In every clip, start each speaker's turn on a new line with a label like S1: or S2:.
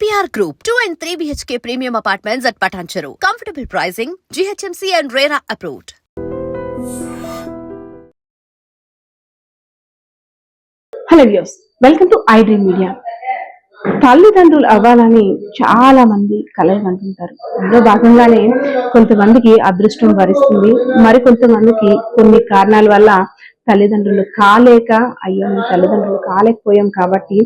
S1: KPR group two and three BHK premium apartments at Patancheru comfortable pricing GHMC and RERA approved
S2: hello views welcome to I dream media తల్లిదండ్రులు అవ్వాలని చాలా మంది కలలు అందులో భాగంగానే కొంతమందికి అదృష్టం వరిస్తుంది మరి కొంతమందికి కొన్ని కారణాల వల్ల తల్లిదండ్రులు కాలేక అయ్యో మేము తల్లిదండ్రులు కాలేకపోయాం కాబట్టి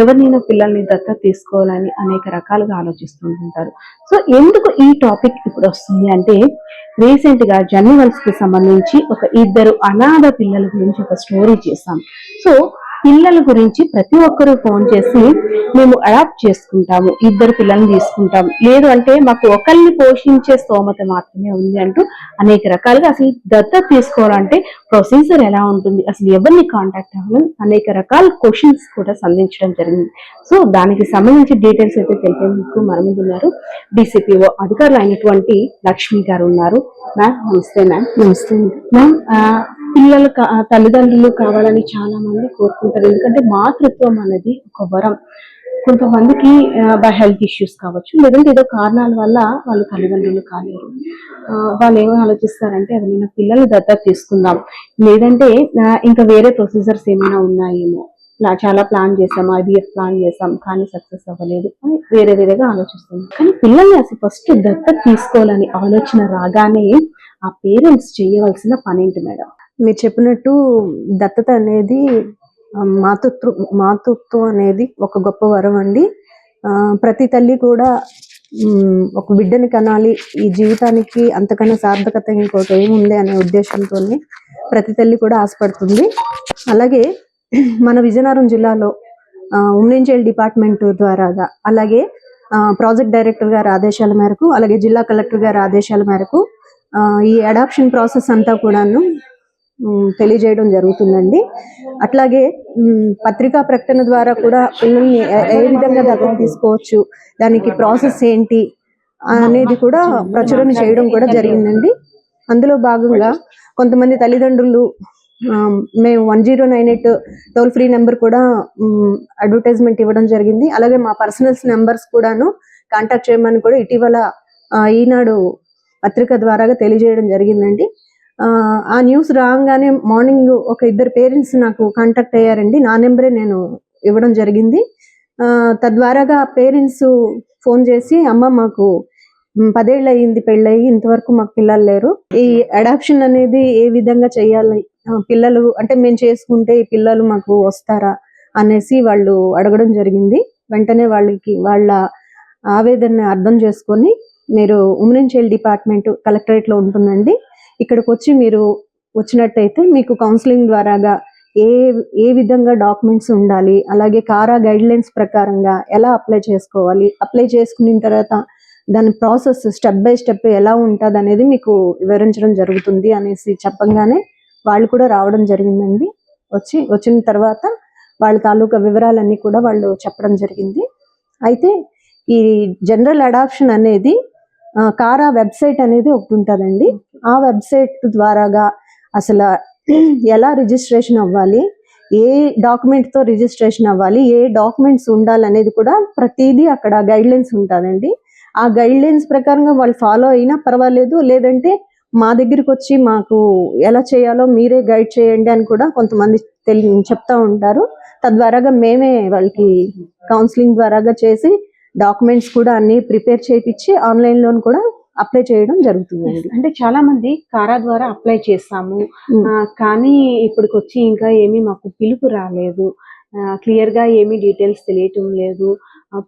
S2: ఎవరినైనా పిల్లల్ని దత్త తీసుకోవాలని అనేక రకాలుగా ఆలోచిస్తుంటుంటారు. సో ఎందుకు ఈ టాపిక్ ఇప్పుడు వస్తుంది అంటే రీసెంట్గా జర్నవల్స్కి సంబంధించి ఒక ఇద్దరు అనాథ పిల్లల గురించి ఒక స్టోరీ చేశాం. సో పిల్లల గురించి ప్రతి ఒక్కరూ ఫోన్ చేసి మేము అడాప్ట్ చేసుకుంటాము. ఇద్దరు పిల్లల్ని తీసుకుంటాం లేదు అంటే మాకు ఒకరిని పోషించే స్తోమత మాత్రమే ఉంది అంటూ అనేక రకాలుగా అసలు దత్తత తీసుకోవాలంటే ప్రొసీజర్ ఎలా ఉంటుంది? అసలు ఎవరిని కాంటాక్ట్ అవ్వాలి? అనేక రకాల క్వశ్చన్స్ కూడా సంధించడం జరిగింది. సో దానికి సంబంధించి డీటెయిల్స్ అయితే తెలిపేందుకు మన ముందు ఉన్నారు డిసిపిఓ అధికారులు అయినటువంటి లక్ష్మి గారు ఉన్నారు. మ్యామ్ నమస్తే మ్యామ్ నమస్తే. మ్యామ్ పిల్లలు తల్లిదండ్రులు కావాలని చాలా మంది కోరుకుంటారు. ఎందుకంటే మాతృత్వం అనేది ఒక వరం. కొంతమందికి బై హెల్త్ ఇష్యూస్ కావచ్చు లేదంటే ఏదో కారణాల వల్ల వాళ్ళు తల్లిదండ్రులు కాలేరు. వాళ్ళు ఏమో ఆలోచిస్తారంటే అది నేను పిల్లలు దత్తత తీసుకుందాం. లేదంటే ఇంకా వేరే ప్రొసీజర్స్ ఏమైనా ఉన్నాయేమో. చాలా ప్లాన్ చేసాం ఐబిఎఫ్ ప్లాన్ చేసాం కానీ సక్సెస్ అవ్వలేదు అని వేరే వేరేగా ఆలోచిస్తుంది కానీ పిల్లల్ని అసలు ఫస్ట్ దత్త తీసుకోవాలని ఆలోచన రాగానే ఆ పేరెంట్స్ చేయవలసిన పని ఏంటి మేడం?
S3: మీరు చెప్పినట్టు దత్తత అనేది మాతృత్వ మాతృత్వం అనేది ఒక గొప్ప వరం అండి. ఆ, ప్రతి తల్లి కూడా ఒక బిడ్డని కనాలి ఈ జీవితానికి అంతకన్నా సార్థకత ఇంకోటి ఏముంది అనే ఉద్దేశంతో ప్రతి తల్లి కూడా ఆశపడుతుంది. అలాగే మన విజయనగరం జిల్లాలో ఉమెన్ చైల్డ్ డిపార్ట్మెంట్ ద్వారాగా అలాగే ప్రాజెక్ట్ డైరెక్టర్ గారి ఆదేశాల మేరకు అలాగే జిల్లా కలెక్టర్ గారి ఆదేశాల మేరకు ఈ అడాప్షన్ ప్రాసెస్ అంతా కూడాను తెలియజేయడం జరుగుతుందండి. అట్లాగే పత్రికా ప్రకటన ద్వారా కూడా పిల్లల్ని ఏ- విధంగా దత్తత తీసుకోవచ్చు దానికి ప్రాసెస్ ఏంటి అనేది కూడా ప్రచురణ చేయడం కూడా జరిగిందండి. అందులో భాగంగా కొంతమంది తల్లిదండ్రులు మేము one zero nine eight toll free number కూడా అడ్వర్టైజ్మెంట్ ఇవ్వడం జరిగింది. అలాగే మా పర్సనల్స్ నెంబర్స్ కూడాను కాంటాక్ట్ చేయమని కూడా ఇటీవల ఈనాడు పత్రిక ద్వారాగా తెలియజేయడం జరిగిందండి. ఆ, ఆ న్యూస్ రాగానే మార్నింగ్ ఒక ఇద్దరు పేరెంట్స్ నాకు కాంటాక్ట్ అయ్యారండి. నా నెంబరే నేను ఇవ్వడం జరిగింది. ఆ, తద్వారాగా పేరెంట్స్ ఫోన్ చేసి అమ్మ మాకు పదేళ్ళు అయ్యింది పెళ్ళయి ఇంతవరకు మాకు పిల్లలు లేరు. ఈ అడాప్షన్ అనేది ఏ విధంగా చేయాలి? పిల్లలు అంటే మేము చేసుకుంటే ఈ పిల్లలు మాకు వస్తారా? అనేసి వాళ్ళు అడగడం జరిగింది. వెంటనే వాళ్ళకి వాళ్ళ ఆవేదన అర్థం చేసుకొని మీరు ఉమెన్ చైల్డ్ డిపార్ట్మెంట్ కలెక్టరేట్లో ఉంటుందండి. ఇక్కడికి వచ్చి మీరు వచ్చినట్టయితే మీకు కౌన్సిలింగ్ ద్వారాగా ఏ ఏ విధంగా డాక్యుమెంట్స్ ఉండాలి అలాగే కారా గైడ్లైన్స్ ప్రకారంగా ఎలా అప్లై చేసుకోవాలి అప్లై చేసుకున్న తర్వాత దాని ప్రాసెస్ స్టెప్ బై స్టెప్ ఎలా ఉంటుంది అనేది మీకు వివరించడం జరుగుతుంది అనేసి చెప్పంగానే వాళ్ళు కూడా రావడం జరిగిందండి. వచ్చి వచ్చిన తర్వాత వాళ్ళ తాలూకా వివరాలన్నీ కూడా వాళ్ళు చెప్పడం జరిగింది. అయితే ఈ జనరల్ అడాప్షన్ అనేది కారా వెబ్సైట్ అనేది ఒకటి ఉంటుందండి. ఆ వెబ్సైట్ ద్వారాగా అసలు ఎలా రిజిస్ట్రేషన్ అవ్వాలి ఏ డాక్యుమెంట్తో రిజిస్ట్రేషన్ అవ్వాలి ఏ డాక్యుమెంట్స్ ఉండాలనేది కూడా ప్రతిదీ అక్కడ గైడ్లైన్స్ ఉంటుందండి. ఆ గైడ్లైన్స్ ప్రకారంగా వాళ్ళు ఫాలో అయినా పర్వాలేదు లేదంటే మా దగ్గరికి వచ్చి మాకు ఎలా చేయాలో మీరే గైడ్ చేయండి అని కూడా కొంతమంది తెలి చెప్తా ఉంటారు. తద్వారాగా మేమే వాళ్ళకి కౌన్సిలింగ్ ద్వారాగా చేసి డాక్యుమెంట్స్ కూడా అన్ని ప్రిపేర్ చేయించి ఆన్లైన్ లోన్ కూడా అప్లై చేయడం జరుగుతుందండి.
S2: అంటే చాలా మంది కారా ద్వారా అప్లై చేస్తాము. ఆ, కానీ ఇప్పటికి వచ్చి ఇంకా ఏమీ మాకు పిలుపు రాలేదు. క్లియర్గా ఏమీ డీటెయిల్స్ తెలియటం లేదు.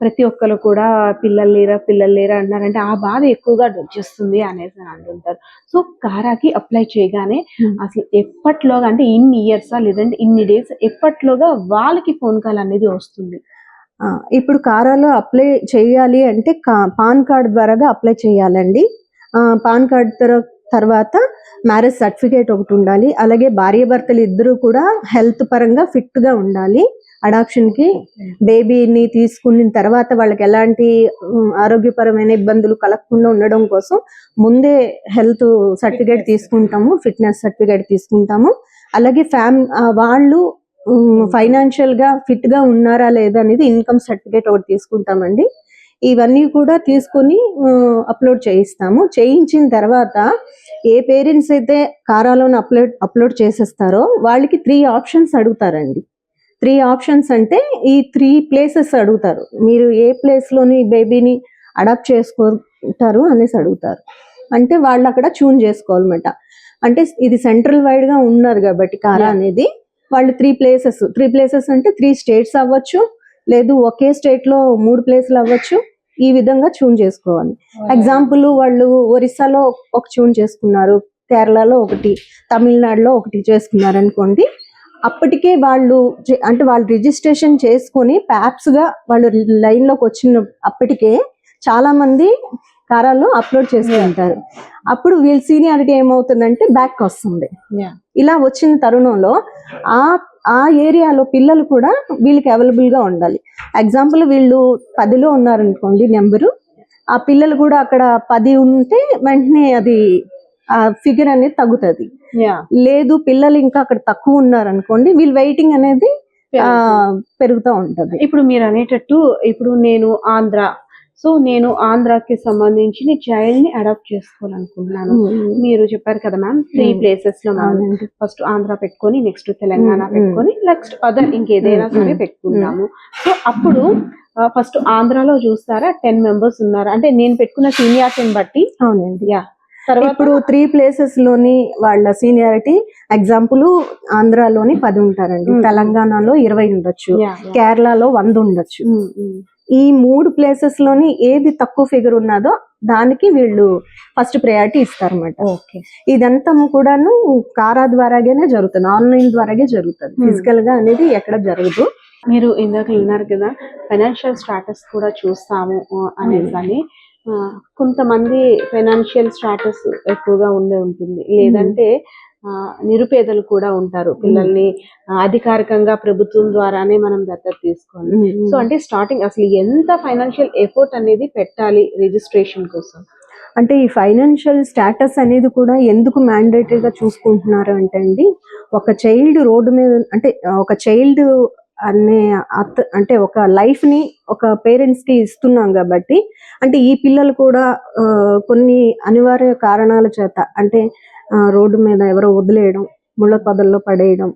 S2: ప్రతి ఒక్కరు కూడా పిల్లలు లేరా పిల్లలు లేరా అంటున్నారంటే ఆ బాధ ఎక్కువగా వచ్చేస్తుంది అనేసి అని అంటుంటారు. సో కారాకి అప్లై చేయగానే
S3: Hmm.
S2: అసలు ఎప్పట్లోగా అంటే ఇన్ని ఇయర్స్ లేదంటే ఇన్ని డేస్ ఎప్పట్లోగా వాళ్ళకి ఫోన్ కాల్ అనేది వస్తుంది.
S3: ఇప్పుడు కారాలో అప్లై చేయాలి అంటే కా- పాన్ కార్డ్ ద్వారాగా అప్లై చేయాలండి. పాన్ కార్డ్ తర- తర్వాత మ్యారేజ్ సర్టిఫికేట్ ఒకటి ఉండాలి. అలాగే భార్య భర్తలు ఇద్దరు కూడా హెల్త్ పరంగా ఫిట్గా ఉండాలి. అడాప్షన్కి బేబీని తీసుకున్న తర్వాత వాళ్ళకి ఎలాంటి ఆరోగ్యపరమైన ఇబ్బందులు కలగకుండా ఉండడం కోసం ముందే హెల్త్ సర్టిఫికేట్ తీసుకుంటాము. ఫిట్నెస్ సర్టిఫికేట్ తీసుకుంటాము. అలాగే ఫ్యామ్ వాళ్ళు ఫైనాన్షియల్గా ఫిట్గా ఉన్నారా లేదా అనేది ఇన్కమ్ సర్టిఫికేట్ ఒకటి తీసుకుంటామండి. ఇవన్నీ కూడా తీసుకుని అప్లోడ్ చేయిస్తాము. చేయించిన తర్వాత ఏ పేరెంట్స్ అయితే కారాలోని అప్లోడ్ అప్లోడ్ చేసేస్తారో వాళ్ళకి త్రీ ఆప్షన్స్ అడుగుతారండి. త్రీ ఆప్షన్స్ అంటే ఈ త్రీ ప్లేసెస్ అడుగుతారు. మీరు ఏ ప్లేస్లోని బేబీని అడాప్ట్ చేసుకుంటారు అనేసి అడుగుతారు. అంటే వాళ్ళు అక్కడ చూన్ చేసుకోవాలన్నమాట. అంటే ఇది సెంట్రల్ వైడ్గా ఉన్నారు కాబట్టి కారా. అనేది వాళ్ళు త్రీ ప్లేసెస్ త్రీ ప్లేసెస్ అంటే త్రీ స్టేట్స్ అవ్వచ్చు లేదు ఒకే స్టేట్లో మూడు ప్లేసులు అవ్వచ్చు. ఈ విధంగా చూన్ చేసుకోవాలి. ఎగ్జాంపుల్ వాళ్ళు ఒరిస్సాలో ఒక చూన్ చేసుకున్నారు కేరళలో ఒకటి తమిళనాడులో ఒకటి చేసుకున్నారు అనుకోండి అప్పటికే వాళ్ళు అంటే వాళ్ళు రిజిస్ట్రేషన్ చేసుకొని ప్యాప్స్గా వాళ్ళు లైన్లోకి వచ్చిన అప్పటికే చాలా మంది కారాల్లో అప్లోడ్ చేసి ఉంటారు. అప్పుడు వీళ్ళ సీనియారిటీ ఏమవుతుందంటే బ్యాక్ వస్తుంది. ఇలా వచ్చిన తరుణంలో ఆ ఆ ఏరియాలో పిల్లలు కూడా వీళ్ళకి అవైలబుల్గా ఉండాలి. ఎగ్జాంపుల్ వీళ్ళు పదిలో ఉన్నారనుకోండి నెంబరు. ఆ పిల్లలు కూడా అక్కడ పది ఉంటే వెంటనే అది ఆ ఫిగర్ అనేది తగ్గుతుంది.
S2: యా
S3: లేదు పిల్లలు ఇంకా అక్కడ తక్కువ ఉన్నారనుకోండి వీళ్ళు వెయిటింగ్ అనేది పెరుగుతూ ఉంటది.
S2: ఇప్పుడు మీరు అనేటట్టు ఇప్పుడు నేను ఆంధ్ర సో నేను ఆంధ్రాకి సంబంధించిన చైల్డ్ని అడాప్ట్ చేసుకోవాలనుకుంటున్నాను. మీరు చెప్పారు కదా మ్యామ్ త్రీ. ప్లేసెస్లో మనం ఫస్ట్ ఆంధ్ర పెట్టుకొని నెక్స్ట్ తెలంగాణ పెట్టుకొని నెక్స్ట్ అదర్ ఇంకేదైనా సరే. పెట్టుకుంటాము. సో అప్పుడు ఫస్ట్ ఆంధ్రాలో చూస్తారా? టెన్ మెంబర్స్ ఉన్నారు? అంటే నేను పెట్టుకున్న సీనియార్టీని బట్టి.
S3: అవునండి.
S2: యా
S3: ఇప్పుడు త్రీ ప్లేసెస్లోని వాళ్ళ సీనియారిటీ ఎగ్జాంపుల్ ఆంధ్రాలోని పది ఉంటారండి. తెలంగాణలో ఇరవై ఉండొచ్చు. కేరళలో వంద ఉండొచ్చు. ఈ మూడు ప్లేసెస్లోని ఏది తక్కువ ఫిగర్ ఉన్నదో దానికి వీళ్ళు ఫస్ట్ ప్రయారిటీ ఇస్తారన్నమాట.
S2: ఓకే.
S3: ఇదంతా కూడాను కారా ద్వారాగానే జరుగుతుంది. ఆన్లైన్ ద్వారాగే జరుగుతుంది.
S2: Hmm.
S3: ఫిజికల్గా అనేది ఎక్కడ జరగదు.
S2: మీరు ఇందాక విన్నారు కదా ఫైనాన్షియల్ స్టాటస్ కూడా చూస్తాము ఆ, అనేసి అని ఆ, కొంతమంది ఫైనాన్షియల్ స్టాటస్ ఎక్కువగా ఉండే ఉంటుంది. లేదంటే ఆ, నిరుపేదలు కూడా ఉంటారు. పిల్లల్ని అధికారికంగా ప్రభుత్వం ద్వారానే మనం దత్తత తీసుకోవాలి. సో అంటే స్టార్టింగ్ అసలు ఎంత ఫైనాన్షియల్ ఎఫర్ట్ అనేది పెట్టాలి రిజిస్ట్రేషన్ కోసం?
S3: అంటే ఈ ఫైనాన్షియల్ స్టేటస్ అనేది కూడా ఎందుకు మ్యాండేటరీగా చూసుకుంటున్నారు అంటే అండి ఒక చైల్డ్ రోడ్డు మీద అంటే ఒక చైల్డ్ అనే అత్త అంటే ఒక లైఫ్ని ఒక పేరెంట్స్కి ఇస్తున్నాం కాబట్టి అంటే ఈ పిల్లలు కూడా కొన్ని అనివార్య కారణాల చేత అంటే రోడ్డు మీద ఎవరో వదిలేయడం ముళ్ళ పొదల్లో పడేయడం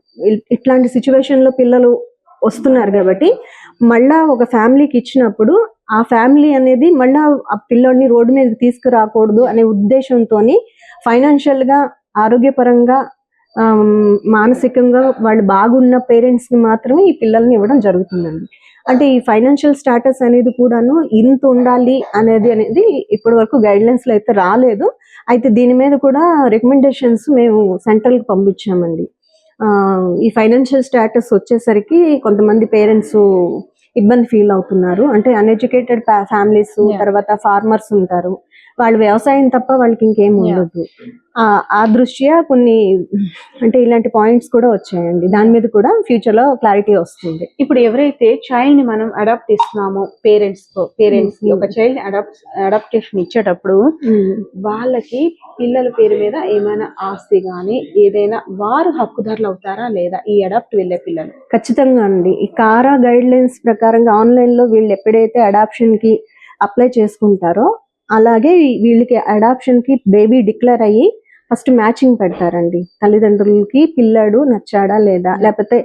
S3: ఇట్లాంటి సిచ్యువేషన్లో పిల్లలు వస్తున్నారు కాబట్టి మళ్ళా ఒక ఫ్యామిలీకి ఇచ్చినప్పుడు ఆ ఫ్యామిలీ అనేది మళ్ళా ఆ పిల్లోడిని రోడ్డు మీద తీసుకురాకూడదు అనే ఉద్దేశంతో ఫైనాన్షియల్గా ఆరోగ్యపరంగా మానసికంగా వాళ్ళు బాగున్న పేరెంట్స్కి మాత్రమే ఈ పిల్లల్ని ఇవ్వడం జరుగుతుందండి. అంటే ఈ ఫైనాన్షియల్ స్టాటస్ అనేది కూడాను ఇంత ఉండాలి అనేది అనేది ఇప్పటి వరకు గైడ్ లైన్స్లో అయితే రాలేదు. అయితే దీని మీద కూడా రికమెండేషన్స్ మేము సెంట్రల్కి పంపించామండి. ఆ, ఈ ఫైనాన్షియల్ స్టాటస్ వచ్చేసరికి కొంతమంది పేరెంట్స్ ఇబ్బంది ఫీల్ అవుతున్నారు. అంటే అన్ఎడ్యుకేటెడ్ ఫ్యామిలీస్. తర్వాత ఫార్మర్స్ ఉంటారు. వాళ్ళు వ్యవసాయం తప్ప వాళ్ళకి ఇంకేం. ఉండదు. ఆ ఆ దృష్ట్యా కొన్ని అంటే ఇలాంటి పాయింట్స్ కూడా వచ్చాయండి. దాని మీద కూడా ఫ్యూచర్లో క్లారిటీ వస్తుంది.
S2: ఇప్పుడు ఎవరైతే చైల్డ్ని మనం అడాప్ట్ ఇస్తున్నామో పేరెంట్స్ పేరెంట్స్కి
S3: Hmm.
S2: ఒక చైల్డ్ అడాప్ట్ అడాప్టేషన్ ఇచ్చేటప్పుడు వాళ్ళకి పిల్లల పేరు మీద ఏమైనా ఆస్తి గాని ఏదైనా వారు హక్కుదారులు అవుతారా లేదా ఈ అడాప్ట్ వెళ్ళే పిల్లలు?
S3: ఖచ్చితంగా అండి. ఈ కారా గైడ్ లైన్స్ ప్రకారంగా ఆన్లైన్లో వీళ్ళు ఎప్పుడైతే అడాప్షన్కి అప్లై చేసుకుంటారో అలాగే వీళ్ళకి అడాప్షన్కి బేబీ డిక్లేర్ అయ్యి ఫస్ట్ మ్యాచింగ్ పెడతారండి. తల్లిదండ్రులకి పిల్లాడు నచ్చాడా లేదా? లేకపోతే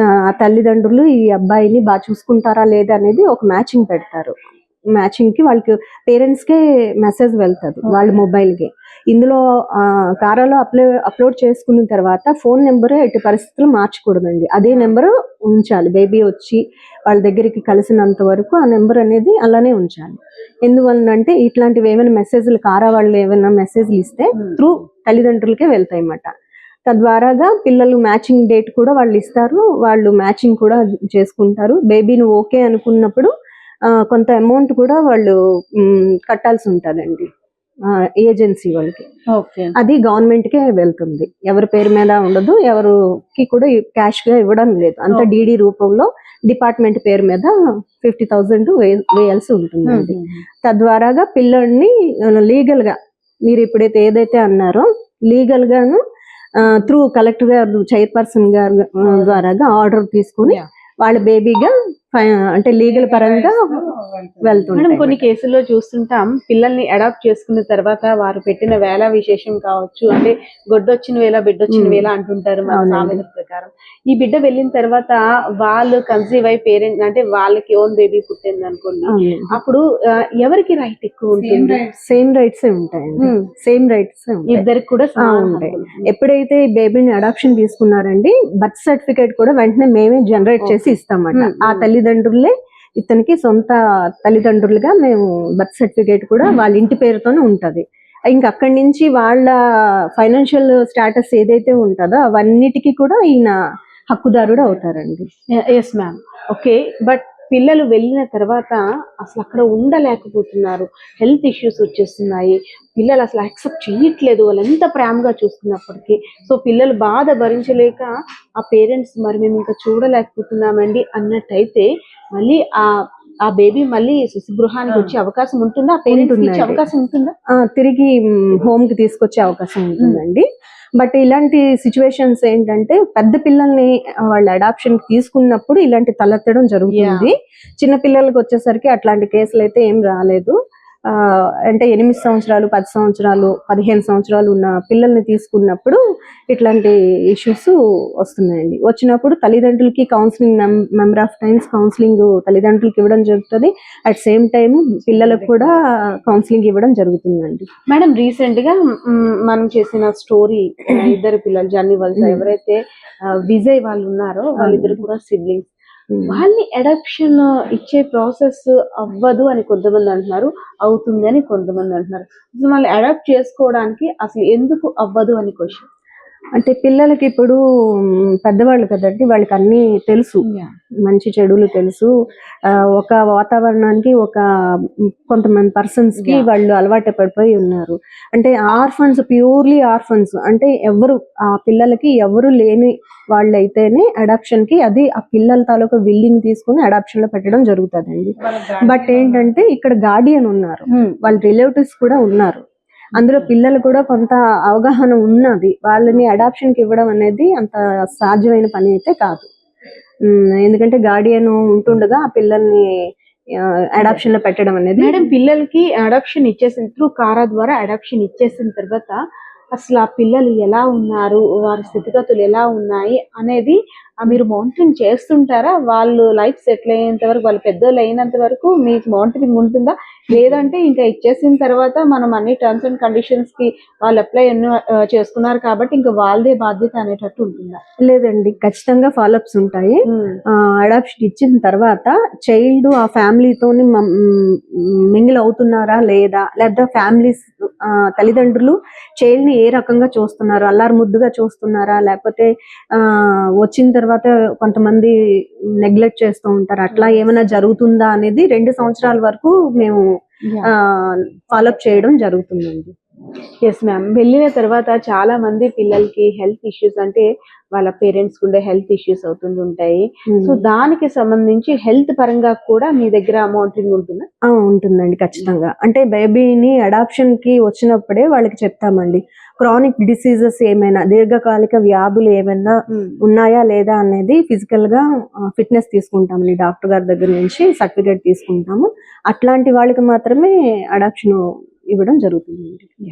S3: ఆ, తల్లిదండ్రులు ఈ అబ్బాయిని బాగా చూసుకుంటారా లేదా అనేది ఒక మ్యాచింగ్ పెడతారు. మ్యాచింగ్కి వాళ్ళకి పేరెంట్స్ కే మెసేజ్ వెళ్తుంది వాళ్ళ మొబైల్కి. ఇందులో కారాలో అప్లై అప్లోడ్ చేసుకున్న తర్వాత ఫోన్ నెంబర్ ఎట్టి పరిస్థితుల్లో మార్చకూడదండి. అదే నెంబర్ ఉంచాలి. బేబీ వచ్చి వాళ్ళ దగ్గరికి కలిసినంత వరకు ఆ నెంబర్ అనేది అలానే ఉంచాలి. ఎందువలన అంటే ఇట్లాంటివి ఏమైనా మెసేజ్లు కారా వాళ్ళు ఏమైనా మెసేజ్లు ఇస్తే త్రూ తల్లిదండ్రులకే వెళ్తాయి అన్నమాట తద్వారాగా పిల్లలు మ్యాచింగ్ డేట్ కూడా వాళ్ళు ఇస్తారు. వాళ్ళు మ్యాచింగ్ కూడా చేసుకుంటారు. బేబీని ఓకే అనుకున్నప్పుడు కొంత అమౌంట్ కూడా వాళ్ళు కట్టాల్సి ఉంటుందండి. ఏజెన్సీ వాళ్ళకి. అది గవర్నమెంట్ కే వెళ్తుంది. ఎవరి పేరు మీద ఉండదు ఎవరికి కూడా క్యాష్గా ఇవ్వడం లేదు. అంత. డీడీ రూపంలో డిపార్ట్మెంట్ పేరు మీద ఫిఫ్టీ థౌసండ్ వేయాల్సి ఉంటుందండి. తద్వారాగా పిల్లోడిని లీగల్గా మీరు ఇప్పుడైతే ఏదైతే అన్నారో లీగల్ గాను త్రూ కలెక్టర్ గారు చైర్పర్సన్ గారు ద్వారాగా ఆర్డర్ తీసుకుని. వాళ్ళ బేబీగా అంటే లీగల్ పరంగా వెళ్తుంటాయి
S2: కొన్ని కేసుల్లో చూస్తుంటాం పిల్లల్ని అడాప్ట్ చేసుకున్న తర్వాత వారు పెట్టిన వేళ విశేషం కావచ్చు అంటే గొడ్డొచ్చిన వేళ బిడ్డొచ్చిన. వేళ అంటుంటారు మన. సామెత ప్రకారం ఈ బిడ్డ వెళ్ళిన తర్వాత వాళ్ళు కన్సీవ్ అయి పేరెంట్ అంటే వాళ్ళకి ఓన్ బేబీ పుట్టింది అనుకోండి అప్పుడు ఎవరికి రైట్ ఎక్కువ ఉంటుంది
S3: సేమ్ రైట్స్ ఉంటాయండి
S2: మ్మ్.
S3: సేమ్ రైట్స్
S2: ఇద్దరికి కూడా
S3: ఉంటాయి. ఎప్పుడైతే ఈ బేబీని అడాప్షన్ తీసుకున్నారండి బర్త్ సర్టిఫికేట్ కూడా వెంటనే మేమే జనరేట్. చేసి ఇస్తామట ఆ
S2: hmm.
S3: తల్లిదండ్రులే ఇతనికి సొంత తల్లిదండ్రులుగా మేము బర్త్ సర్టిఫికేట్ కూడా వాళ్ళ ఇంటి పేరుతోనే ఉంటది. ఇంకా అక్కడి నుంచి వాళ్ళ ఫైనాన్షియల్ స్టేటస్ ఏదైతే ఉంటుందో అవన్నిటికీ కూడా ఈయన హక్కుదారుడు అవుతారండి.
S2: ఎస్ మ్యామ్ ఓకే బట్ పిల్లలు వెళ్ళిన తర్వాత అసలు అక్కడ ఉండలేకపోతున్నారు. హెల్త్ ఇష్యూస్ వచ్చేస్తున్నాయి. పిల్లలు అసలు యాక్సెప్ట్ చేయట్లేదు వాళ్ళు ఎంత ప్రేమగా చూస్తున్నప్పటికీ. సో పిల్లలు బాధ భరించలేక ఆ పేరెంట్స్ మరి మేము ఇంకా చూడలేకపోతున్నామండి అన్నట్టయితే మళ్ళీ ఆ ఆ బేబీ మళ్ళీ శిశుగృహానికి వచ్చే అవకాశం ఉంటుందా? పేరెంట్స్. అవకాశం ఉంటుందా?
S3: తిరిగి హోమ్కి తీసుకొచ్చే అవకాశం ఉంటుందండి. బట్ ఇలాంటి సిచ్యువేషన్స్ ఏంటంటే పెద్ద పిల్లల్ని వాళ్ళ అడాప్షన్కి తీసుకున్నప్పుడు ఇలాంటి తలెత్తడం జరుగుతుంది. చిన్న పిల్లలకి వచ్చేసరికి అట్లాంటి కేసులు అయితే ఏం రాలేదు. అంటే ఎనిమిది సంవత్సరాలు పది సంవత్సరాలు పదిహేను సంవత్సరాలు ఉన్న పిల్లల్ని తీసుకున్నప్పుడు ఇట్లాంటి ఇష్యూస్ వస్తున్నాయండి. వచ్చినప్పుడు తల్లిదండ్రులకి counselling member of times counselling తల్లిదండ్రులకి ఇవ్వడం జరుగుతుంది. అట్ సేమ్ టైం పిల్లలకు కూడా కౌన్సిలింగ్ ఇవ్వడం జరుగుతుందండి.
S2: మేడం రీసెంట్గా మనం చేసిన స్టోరీ ఇద్దరు పిల్లలు జర్నీ
S3: Mm.
S2: ఎవరైతే విజయ్ వాళ్ళు ఉన్నారో వాళ్ళిద్దరు కూడా సిబ్లింగ్స్ Hmm. వాళ్ళని అడాప్షన్ ఇచ్చే ప్రాసెస్ అవ్వదు అని కొంతమంది అంటున్నారు అవుతుంది అని కొంతమంది అంటున్నారు. అసలు వాళ్ళు అడాప్ట్ చేసుకోవడానికి అసలు ఎందుకు అవ్వదు అని క్వశ్చన్
S3: అంటే పిల్లలకి ఇప్పుడు పెద్దవాళ్ళు కదండి వాళ్ళకి అన్ని తెలుసు మంచి చెడులు తెలుసు. ఒక వాతావరణానికి ఒక కొంతమంది
S2: పర్సన్స్కి.
S3: వాళ్ళు అలవాటు పడిపోయి ఉన్నారు. అంటే ఆర్ఫన్స్ ప్యూర్లీ ఆర్ఫన్స్ అంటే ఎవరు ఆ పిల్లలకి ఎవరు లేని వాళ్ళైతేనే అడాప్షన్కి అది ఆ పిల్లల తాలూకా విల్లింగ్ తీసుకుని అడాప్షన్లో పెట్టడం జరుగుతుందండి. బట్ ఏంటంటే ఇక్కడ గార్డియన్ ఉన్నారు. వాళ్ళ రిలేటివ్స్ కూడా ఉన్నారు. అందులో పిల్లలు కూడా కొంత అవగాహన ఉన్నది. వాళ్ళని అడాప్షన్కి ఇవ్వడం అనేది అంత సాధ్యమైన పని అయితే కాదు. ఎందుకంటే గార్డియన్ ఉంటుండగా ఆ పిల్లల్ని అడాప్షన్లో పెట్టడం అనేది
S2: మేడం పిల్లలకి అడాప్షన్ ఇచ్చేసిన త్రూ కారా ద్వారా అడాప్షన్ ఇచ్చేసిన తర్వాత అసలు ఆ పిల్లలు ఎలా ఉన్నారు వారి స్థితిగతులు ఎలా ఉన్నాయి అనేది మీరు మానిటరింగ్ చేస్తుంటారా? వాళ్ళు లైఫ్ సెటిల్ అయ్యేంత వరకు వాళ్ళు పెద్దోళ్ళు అయినంత వరకు మీకు మానిటరింగ్ ఉంటుందా? లేదంటే ఇంకా ఇచ్చేసిన తర్వాత మనం అన్ని టర్మ్స్ అండ్ కండిషన్స్కి వాళ్ళు అప్లై ఎన్నో చేసుకున్నారు కాబట్టి ఇంకా వాళ్ళదే బాధ్యత అనేటట్టు ఉంటుందా?
S3: లేదండి ఖచ్చితంగా ఫాలోఅప్స్ ఉంటాయి. అడాప్షన్ ఇచ్చిన తర్వాత చైల్డ్ ఆ ఫ్యామిలీతో మింగిల్ అవుతున్నారా లేదా? లేదా ఫ్యామిలీస్ తల్లిదండ్రులు చైల్డ్ని ఏ రకంగా చూస్తున్నారు? అల్లారు ముద్దుగా చూస్తున్నారా? లేకపోతే వచ్చిన తర్వాత కొంతమంది నెగ్లెక్ట్ చేస్తూ ఉంటారు? అట్లా ఏమైనా జరుగుతుందా అనేది రెండు సంవత్సరాల వరకు మేము ఫాలోఅప్ చేయడం జరుగుతుందండి.
S2: ఎస్ మ్యామ్ వెళ్ళిన తర్వాత చాలా మంది పిల్లలకి హెల్త్ ఇష్యూస్ అంటే వాళ్ళ పేరెంట్స్ ఉండే హెల్త్ ఇష్యూస్ అవుతుంటాయి సో దానికి సంబంధించి హెల్త్ పరంగా కూడా మీ దగ్గర మానిటరింగ్ ఉంటుందా?
S3: ఉంటుందండి ఖచ్చితంగా. అంటే బేబీని అడాప్షన్కి వచ్చినప్పుడే వాళ్ళకి చెప్తామండి. క్రానిక్ డిసీజెస్ ఏమైనా దీర్ఘకాలిక వ్యాధులు ఏమైనా ఉన్నాయా లేదా అనేది ఫిజికల్గా ఫిట్నెస్ తీసుకుంటామండి. డాక్టర్ గారి దగ్గర నుంచి సర్టిఫికేట్ తీసుకుంటాము. అట్లాంటి వాళ్ళకి మాత్రమే అడాప్షన్ ఇవ్వడం జరుగుతుందండి.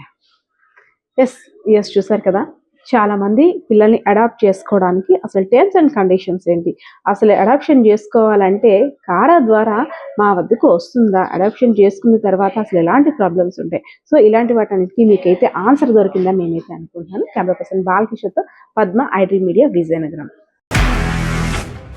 S2: ఎస్ ఎస్ చూసారు కదా? చాలా మంది పిల్లల్ని అడాప్ట్ చేసుకోవడానికి అసలు టర్మ్స్ అండ్ కండిషన్స్ ఏంటి? అసలు అడాప్షన్ చేసుకోవాలంటే కారా ద్వారా మా వద్దకు వస్తుందా? అడాప్షన్ చేసుకున్న తర్వాత అసలు ఎలాంటి ప్రాబ్లమ్స్ ఉంటాయి? సో ఇలాంటి వాటన్నిటికీ మీకైతే ఆన్సర్ దొరికిందని నేనైతే అనుకుంటున్నాను. Camera person బాలకిషోర్తో Padma I dream media Vizianagaram.